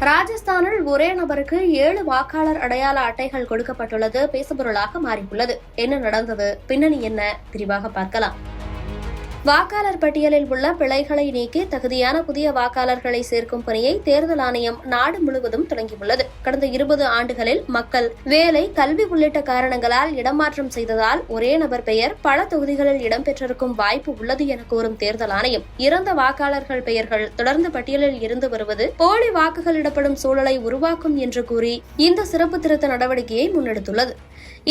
ராஜஸ்தானில் ஒரே நபருக்கு ஏழு வாக்காளர் அடையாள அட்டைகள் கொடுக்கப்பட்டுள்ளது. பேசுபொருளாக மாறியுள்ளது. என்ன நடந்தது? பின்னணி என்ன? விரிவாக பார்க்கலாம். வாக்காளர் பட்டியலில் உள்ள பிழைகளை நீக்கி தகுதியான புதிய வாக்காளர்களை சேர்க்கும் பணியை தேர்தல் ஆணையம் நாடு முழுவதும் தொடங்கியுள்ளது. கடந்த இருபது ஆண்டுகளில் மக்கள் வேலை கல்வி உள்ளிட்ட காரணங்களால் இடமாற்றம் செய்ததால் ஒரே நபர் பெயர் பல தொகுதிகளில் இடம்பெற்றிருக்கும் வாய்ப்பு உள்ளது என கூறும் தேர்தல் ஆணையம். இறந்த வாக்காளர்கள் பெயர்கள் தொடர்ந்து பட்டியலில் இருந்து வருவது போலி வாக்குகள் இடப்படும் சூழலை உருவாக்கும் என்று கூறி இந்த சிறப்பு திருத்த நடவடிக்கையை முன்னெடுத்துள்ளது.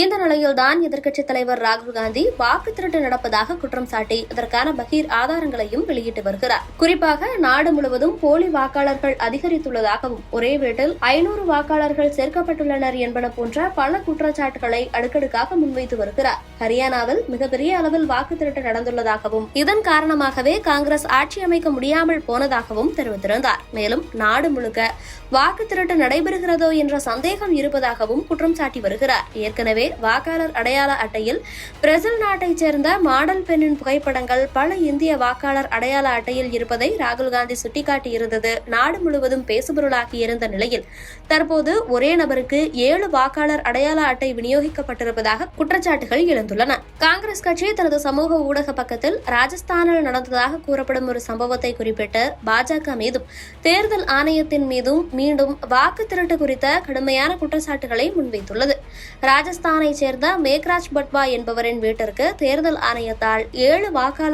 இந்த நிலையில்தான் எதிர்க்கட்சித் தலைவர் ராகுல் காந்தி வாக்கு திருட்டு நடப்பதாக குற்றம் சாட்டி இதற்கான தொடர்பான பகீர் ஆதாரங்களையும் வெளியிட்டு வருகிறார். குறிப்பாக நாடு முழுவதும் போலி வாக்காளர்கள் அதிகரித்துள்ளதாகவும் ஒரே வீட்டில் ஐநூறு வாக்காளர்கள் சேர்க்கப்பட்டுள்ளனர் என்பன போன்ற பல குற்றச்சாட்டுகளை அடுக்கடுக்காக முன்வைத்து வருகிறார். ஹரியானாவில் மிகப்பெரிய அளவில் வாக்கு திருட்டு நடந்துள்ளதாகவும் இதன் காரணமாகவே காங்கிரஸ் ஆட்சி அமைக்க முடியாமல் போனதாகவும் தெரிவித்திருந்தார். மேலும் நாடு முழுக்க வாக்கு திருட்டு நடைபெறுகிறதோ என்ற சந்தேகம் இருப்பதாகவும் குற்றம் சாட்டி வருகிறார். ஏற்கனவே வாக்காளர் அடையாள அட்டையில் பிரேசில் நாட்டைச் சேர்ந்த மாடல் பெண்ணின் புகைப்படங்கள் பல இந்திய வாக்காளர் அடையாள அட்டையில் இருப்பதை ராகுல் காந்தி சுட்டிக்காட்டியிருந்தது. நாடு முழுவதும் பேசுபொருளாகி இருந்த நிலையில் தற்போது ஒரே நபருக்கு ஏழு வாக்காளர் அடையாள அட்டை விநியோகிக்கப்பட்டிருப்பதாக குற்றச்சாட்டுகள் எழுந்துள்ளன. காங்கிரஸ் கட்சி தனது சமூக ஊடக பக்கத்தில் ராஜஸ்தானில் நடந்ததாக கூறப்படும் ஒரு சம்பவத்தை குறிப்பிட்டு பாஜக மீதும் தேர்தல் ஆணையத்தின் மீதும் மீண்டும் வாக்கு திருட்டு குறித்த கடுமையான குற்றச்சாட்டுகளை முன்வைத்துள்ளது. ராஜஸ்தானை சேர்ந்த மேக்ராஜ் பட்வா என்பவரின் வீட்டிற்கு தேர்தல் ஆணையத்தால் ஏழு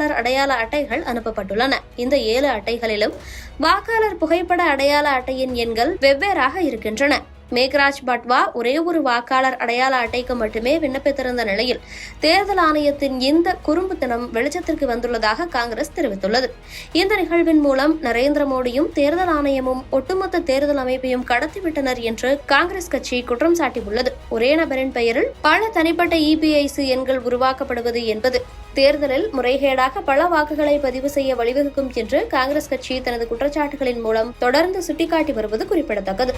வாக்காளர் அடையாள அட்டைகள் அனுப்பப்பட்டுள்ளன. இந்த ஏழு அட்டைகளிலும் வாக்காளர் புகைப்பட அடையாள அட்டையின் எண்கள் வெவ்வேறாக இருக்கின்றன. மேக்ராஜ் பட்வா ஒரே ஒரு வாக்காளர் அடையாள அட்டைக்கு மட்டுமே விண்ணப்பித்திருந்த நிலையில் தேர்தல் ஆணையத்தின் இந்த குறும்புத்தனம் வெளிச்சத்திற்கு வந்துள்ளதாக காங்கிரஸ் தெரிவித்துள்ளது. இந்த நிகழ்வின் மூலம் நரேந்திர மோடியும் தேர்தல் ஆணையமும் ஒட்டுமொத்த தேர்தல் அமைப்பையும் கடத்திவிட்டனர் என்று காங்கிரஸ் கட்சி குற்றம் சாட்டியுள்ளது. ஒரே நபரின் பெயரில் பல தனிப்பட்ட இபிஐசி எண்கள் உருவாக்கப்படுவது என்பது தேர்தலில் முறைகேடாக பல வாக்குகளை பதிவு செய்ய வழிவகுக்கும் என்று காங்கிரஸ் கட்சி தனது குற்றச்சாட்டுகளின் மூலம் தொடர்ந்து சுட்டிக்காட்டி வருவது குறிப்பிடத்தக்கது.